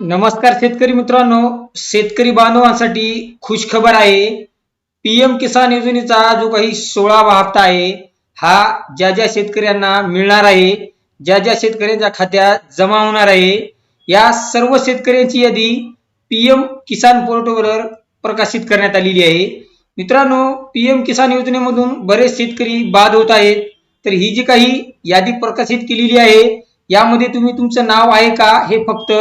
नमस्कार शेतकरी मित्रांनो शेतकरी बांधवांसाठी खुशखबर आहे. पीएम किसान योजनेचा जो काही सोळावा हप्ता आहे हा ज्या ज्या शेतकऱ्यांना मिळणार आहे ज्या ज्या शेतकऱ्यांच्या खात्यात जमा होणार आहे या सर्व शेतकऱ्यांची यादी पीएम किसान पोर्टलवर प्रकाशित करण्यात आलेली आहे. मित्रांनो पीएम किसान योजनेमधून बरेच शेतकरी बाद होत आहेत. तर ही जी काही यादी प्रकाशित केलेली आहे यामध्ये तुम्ही तुमचं नाव आहे का हे फक्त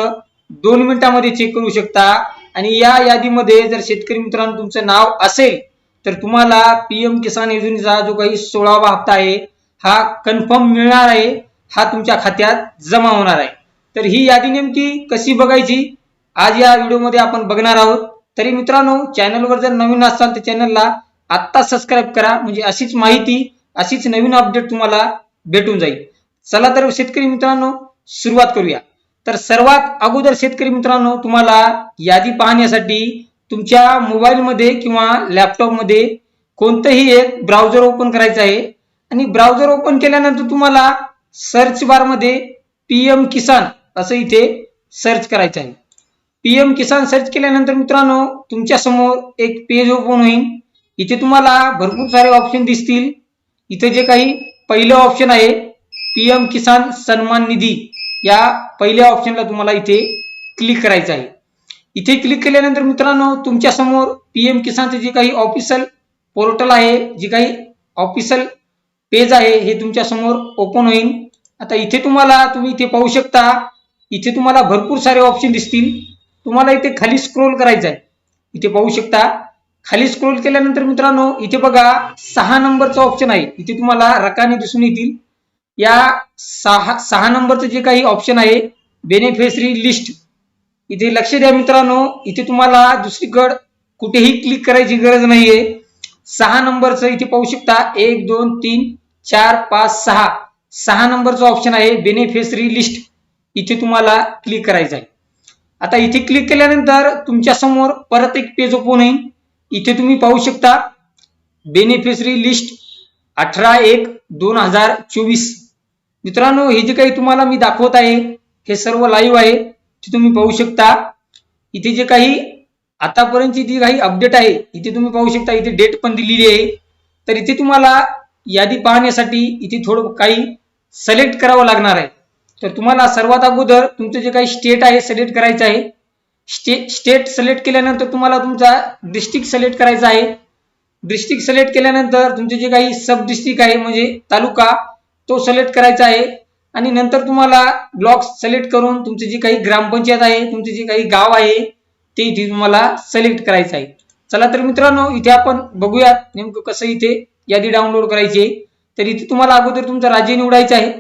दोन मिनिटांमध्ये चेक करू शकता. आणि या यादीमध्ये जर शेतकरी मित्रांनो तुमचं नाव असेल तर तुम्हाला पीएम किसान योजनेचा जो काही सोळावा हप्ता आहे हा कन्फर्म मिळणार आहे. हा तुमच्या खात्यात जमा होणार आहे. तर ही यादी नेमकी कशी बघायची? आज या व्हिडिओमध्ये आपण बघणार आहोत. तरी मित्रांनो चॅनलवर जर नवीन असाल तर चॅनलला आत्ता सबस्क्राईब करा. म्हणजे अशीच माहिती अशीच नवीन अपडेट तुम्हाला भेटून जाईल. चला तर शेतकरी मित्रांनो सुरुवात करूया. तर सर्वात अगोदर शेतकरी मित्रांनो तुम्हाला यादी पाहण्यासाठी तुमच्या मोबाईलमध्ये किंवा लॅपटॉपमध्ये कोणतंही एक ब्राउझर ओपन करायचं आहे. आणि ब्राउझर ओपन केल्यानंतर तुम्हाला सर्च बारमध्ये पीएम किसान असं इथे सर्च करायचं आहे. पीएम किसान सर्च केल्यानंतर मित्रांनो तुमच्यासमोर एक पेज ओपन होईल. इथे तुम्हाला भरपूर सारे ऑप्शन दिसतील. इथे जे काही पहिलं ऑप्शन आहे पीएम किसान सन्मान निधी. या पहिल्या ऑप्शनला तुम्हाला इथे क्लिक करायचं आहे. इथे क्लिक केल्यानंतर मित्रांनो तुमच्यासमोर पीएम किसानचे जे काही ऑफिशियल पोर्टल आहे जे काही ऑफिशियल पेज आहे हे तुमच्यासमोर ओपन होईल. आता इथे तुम्हाला तुम्ही इथे पाहू शकता इथे तुम्हाला भरपूर सारे ऑप्शन दिसतील. तुम्हाला इथे खाली स्क्रोल करायचं आहे. इथे पाहू शकता खाली स्क्रोल केल्यानंतर मित्रांनो इथे बघा सहा नंबरचा ऑप्शन आहे. इथे तुम्हाला रकाने दिसून येतील. या सहा सहा नंबरचं जे काही ऑप्शन आहे बेनिफिशरी लिस्ट इथे लक्ष द्या मित्रांनो इथे तुम्हाला दुसरीकडं कुठेही क्लिक करायची गरज नाहीये. सहा नंबरचं इथे पाहू शकता एक दोन तीन चार पाच सहा. सहा नंबरचं ऑप्शन आहे बेनिफिशरी लिस्ट इथे तुम्हाला क्लिक करायचं आहे. आता इथे क्लिक केल्यानंतर तुमच्यासमोर परत एक पेज ओपन होईल. इथे तुम्ही पाहू शकता बेनिफिशरी लिस्ट अठरा एक दोन हजार चोवीस. मित्रांनो हे जे काही तुम्हाला मी दाखवत आहे हे सर्व लाईव्ह आहे ते तुम्ही पाहू शकता. इथे जे काही आतापर्यंतची जी काही अपडेट आहे इथे तुम्ही पाहू शकता इथे डेट पण दिलेली आहे. तर इथे तुम्हाला यादी पाहण्यासाठी इथे थोडं काही सिलेक्ट करावं लागणार आहे. तर तुम्हाला सर्वात अगोदर तुमचं जे काही स्टेट आहे सिलेक्ट करायचं आहे. स्टे स्टेट सिलेक्ट केल्यानंतर तुम्हाला तुमचा डिस्ट्रिक्ट सिलेक्ट करायचा आहे. डिस्ट्रिक्ट सिलेक्ट केल्यानंतर तुमचे जे काही सब डिस्ट्रिक्ट आहे म्हणजे तालुका तो सिलेक्ट करायचा आहे. आणि नंतर तुम्हाला ब्लॉक सिलेक्ट करून तुमचे जे काही ग्रामपंचायत आहे तुमचे जे काही गाव आहे ते इथे तुम्हाला सिलेक्ट करायचं आहे. चला तर मित्रांनो इथे आपण बघूयात नेमकं कसं इथे यादी डाउनलोड करायची आहे. तर इथे तुम्हाला अगोदर तुमचा राज्य निवडायचं आहे.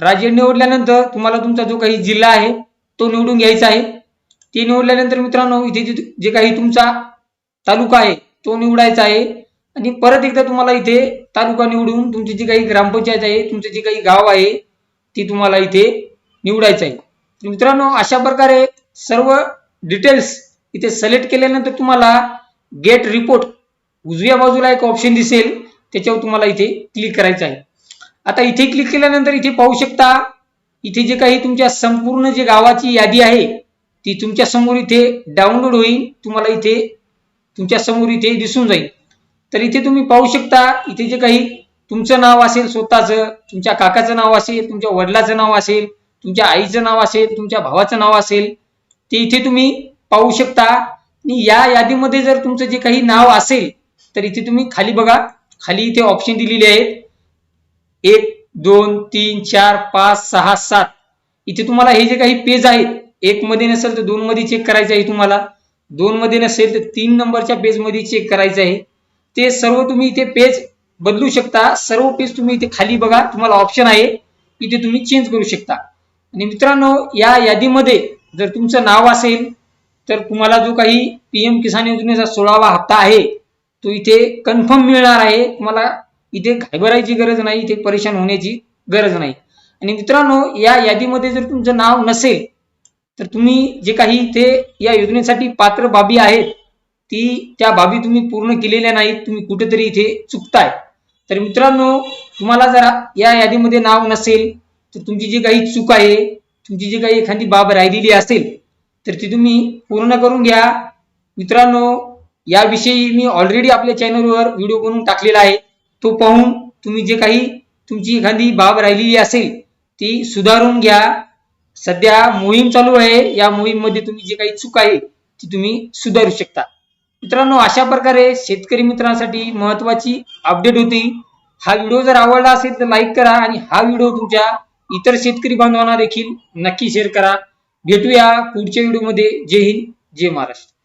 राज्य निवडल्यानंतर तुम्हाला तुमचा जो काही जिल्हा आहे तो निवडून घ्यायचा आहे. ते निवडल्यानंतर मित्रांनो इथे जे काही तुमचा तालुका आहे तो निवडायचा आहे. आणि परत एकदा तुम्हाला इथे तालुका निवडून तुमची जी काही ग्रामपंचायत आहे तुमचं जे काही गाव आहे ती तुम्हाला इथे निवडायचं आहे. मित्रांनो अशा प्रकारे सर्व डिटेल्स इथे सिलेक्ट केल्यानंतर तुम्हाला गेट रिपोर्ट उजव्या बाजूला एक ऑप्शन दिसेल त्याच्यावर तुम्हाला इथे क्लिक करायचं आहे. आता इथे क्लिक केल्यानंतर इथे पाहू शकता इथे जे काही तुमच्या संपूर्ण जे गावाची यादी आहे ती तुमच्यासमोर इथे डाउनलोड होईल तुम्हाला इथे तुमच्यासमोर इथे दिसून जाईल. तर इथे तुम्ही पाहू शकता इथे जे काही तुमचं नाव असेल स्वतःचं तुमच्या काकाचं नाव असेल तुमच्या वडिलाचं नाव असेल तुमच्या आईचं नाव असेल तुमच्या भावाचं नाव असेल ते इथे तुम्ही पाहू शकता. आणि या यादीमध्ये जर तुमचं जे काही नाव असेल तर इथे तुम्ही खाली बघा खाली इथे ऑप्शन दिलेले आहेत. एक दोन तीन चार पाच सहा सात. इथे तुम्हाला हे जे काही पेज आहेत एक मध्ये नसेल तर दोन मध्ये चेक करायचं आहे तुम्हाला. दोन मध्ये नसेल तर तीन नंबरच्या पेजमध्ये चेक करायचं आहे. ते सर्व तुम्ही इथे पेज बदलू शकता. सर्व पेज तुम्ही इथे खाली बघा. तुम्हाला ऑप्शन आहे. इथे तुम्ही चेंज करू शकता. आणि मित्रांनो या यादीमध्ये जर तुमचं नाव असेल तर तुम्हाला जो काही पीएम किसान योजनेचा सोळावा हप्ता आहे तो इथे कन्फर्म मिळणार आहे. तुम्हाला इथे घाबरायची गरज नाही. इथे परेशान होण्याची गरज नाही. आणि मित्रांनो या यादीमध्ये जर तुमचं नाव नसेल तर तुम्ही जे काही इथे या योजनेसाठी पात्र बाबी आहेत ती त्या बाबी तुम्ही पूर्ण केलेल्या नाहीत तुम्ही कुठेतरी इथे चुकताय. तर मित्रांनो तुम्हाला जर या यादीमध्ये नाव नसेल तर तुमची जी काही चूक आहे तुमची जी काही एखादी बाब राहिलेली असेल तर ती तुम्ही पूर्ण करून घ्या. मित्रांनो याविषयी मी ऑलरेडी आपल्या चॅनलवर व्हिडिओ बनवून टाकलेला आहे. तो पाहून तुम्ही जे काही तुमची एखादी बाब राहिलेली असेल ती सुधारून घ्या. सध्या मोहीम चालू आहे. या मोहीममध्ये तुम्ही जे काही चूक आहे ती तुम्ही सुधारू शकता. मित्रांनो अशा प्रकारे शेतकरी मित्रांसाठी महत्वाची अपडेट होती. हा व्हिडिओ जर आवडला असेल तर लाईक करा आणि हा व्हिडिओ तुमच्या इतर शेतकरी बांधवांना देखील नक्की शेअर करा. भेटूया पुढच्या व्हिडिओमध्ये जय हिंद जय महाराष्ट्र.